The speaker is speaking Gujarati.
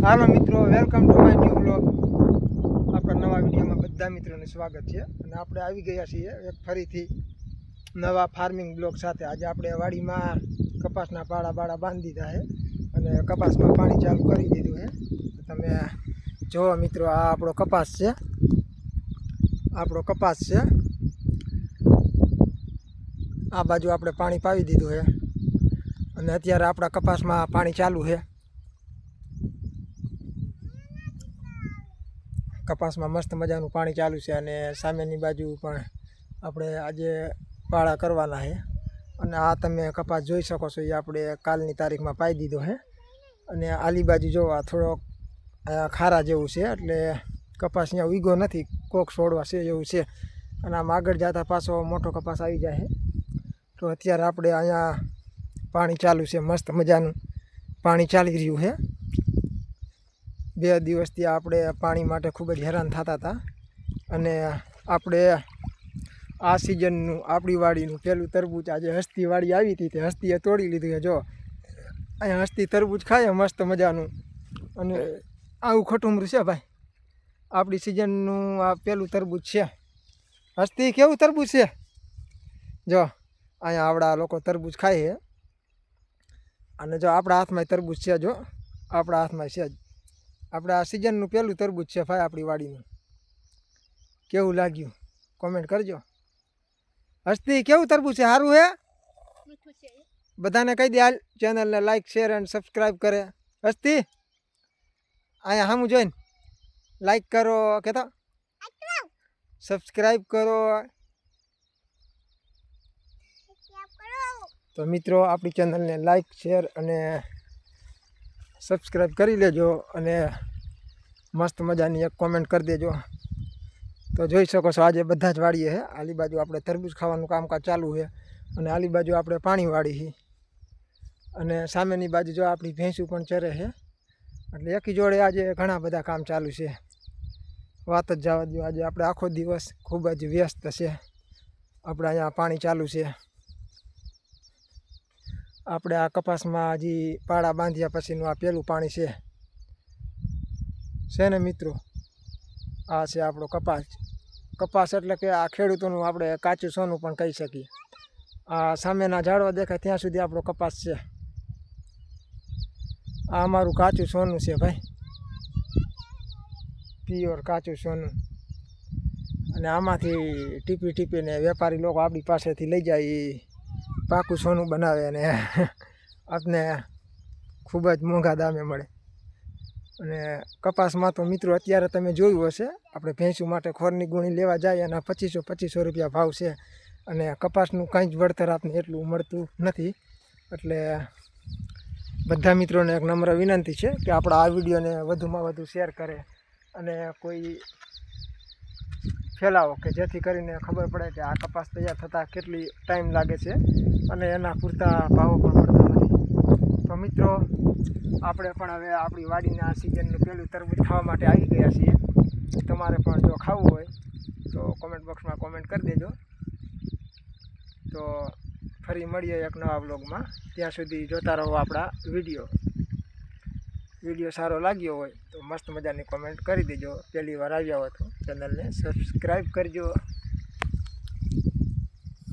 હાલો મિત્રો welcome to my new blog આપણા નવા વિડીયોમાં બધા મિત્રોને સ્વાગત છે. અને આપણે આવી ગયા છીએ એક ફરીથી નવા ફાર્મિંગ બ્લોગ સાથે. આજે આપણે વાડીમાં કપાસના પાડા બાળા બાંધી દીધા છે. અને કપાસમાં પાણી ચાલુ કરી દીધું છે. તમે જુઓ મિત્રો, આ આપણો કપાસ છે. આપણો કપાસ છે. આ બાજુ આપણે પાણી પાવી દીધું છે. અને અત્યારે આપણા કપાસમાં પાણી ચાલુ છે. કપાસમાં મસ્ત મજાનું પાણી ચાલુ છે અને સામેની બાજુ પણ આપણે આજે પાળા કરવાના છે. અને આ તમે કપાસ જોઈ શકો છો, એ આપણે કાલની તારીખમાં પાઈ દીધો છે. અને આલી બાજુ જો આ થોડોક ખારા જેવું છે, એટલે કપાસ અહીંયા ઉગો નથી, કોક છોડવા છે એવું છે. અને આમ આગળ જતા પાછો મોટો કપાસ આવી જાય છે. તો અત્યારે આપણે અહીંયા પાણી ચાલુ છે, મસ્ત મજાનું પાણી ચાલી રહ્યું છે. બે દિવસથી આપણે પાણી માટે ખૂબ જ હેરાન થતા હતા. અને આપણે આ સિઝનનું આપણી વાડીનું પહેલું તરબૂચ આજે હસ્તી વાડી આવી હતી તે હસ્તીએ તોડી લીધું છે. જો, અહીંયા હસ્તી તરબૂચ ખાય, મસ્ત મજાનું. અને આવું ખટુમરું છે ભાઈ? આપણી સિઝનનું આ પહેલું તરબૂચ છે. હસ્તી કેવું તરબૂચ છે? જો, અહીંયા આવડા લોકો તરબૂચ ખાય છે. અને જો આપણા હાથમાં તરબૂચ છે, જો. આપણા હાથમાં છે જ. આપણે આ સિઝનનું પહેલું તરબૂચ છે ભાઈ આપણી વાડીનું. કેવું લાગ્યું? કોમેન્ટ કરજો. હસ્તી કેવું તરબૂચ છે? સારું હે? બધાને કહી દે હાલ ચેનલને લાઈક શેર એન્ડ સબસ્ક્રાઈબ કરે. હસ્તી અહીંયા સામું જોઈને લાઈક કરો કહેતા સબસ્ક્રાઈબ કરો. તો મિત્રો આપણી ચેનલને લાઈક શેર અને સબસ્ક્રાઈબ કરી લેજો અને મસ્ત મજાની એક કોમેન્ટ કરી દેજો. તો જોઈ શકો છો, આજે બધા જ વાળીએ છે આલી બાજુ આપણે તરબૂચ ખાવાનું કામકાજ ચાલુ છે અને આલી બાજુ આપણે પાણી વાળી છે અને સામેની બાજુ જો આપણી ભેંસું પણ ચરે છે એટલે એકી જોડે આજે ઘણા બધા કામ ચાલુ છે. વાત જ જવા દો આજે આપણે આખો દિવસ ખૂબ જ વ્યસ્ત છે. આપણે અહીંયા પાણી ચાલુ છે. આપણે આ કપાસમાં હજી પાળા બાંધ્યા પછીનું આ પહેલું પાણી છે. છે ને મિત્રો? આ છે આપણો કપાસ. કપાસ એટલે કે આ ખેડૂતોનું આપણે કાચું સોનું પણ કહી શકીએ. આ સામેના ઝાડવા દેખાય ત્યાં સુધી આપણો કપાસ છે. આ અમારું કાચું સોનું છે ભાઈ. પ્યોર કાચું સોનું. અને આમાંથી ટીપી ટીપીને વેપારી લોકો આપણી પાસેથી લઈ જાય પાકું સોનું બનાવે અને આપને ખૂબ જ મોંઘા દામે મળે. અને કપાસમાં તો મિત્રો અત્યારે તમે જોયું હશે, આપણે ભેંસું માટે ખોરની ગુણી લેવા જાય અને પચીસો પચીસો રૂપિયા ભાવ છે અને કપાસનું કાંઈ જ વળતર આપને એટલું મળતું નથી. એટલે બધા મિત્રોને એક નમ્ર વિનંતી છે કે આપણા આ વિડીયોને વધુમાં વધુ શેર કરે અને કોઈ ફેલાવો કે જેથી કરીને ખબર પડે કે આ કપાસ તૈયાર થતાં કેટલી ટાઈમ લાગે છે અને એના પૂરતા ભાવો પણ મળતા નથી. તો મિત્રો, આપણે પણ હવે આપણી વાડીના આ સિઝનનું પહેલું તરબૂચ ખાવા માટે આવી ગયા છીએ. તમારે પણ જો ખાવું હોય તો કોમેન્ટ બોક્સમાં કોમેન્ટ કરી દેજો. તો ફરી મળીએ એક નવા બ્લોગમાં ત્યાં સુધી જોતા રહો આપણા વીડિયો. વીડિયો સારો લાગ્યો હોય તો મસ્ત મજાની કોમેન્ટ કરી દેજો. પહેલી વાર આવ્યા હોય તો ચેનલને સબસ્ક્રાઈબ કરજો.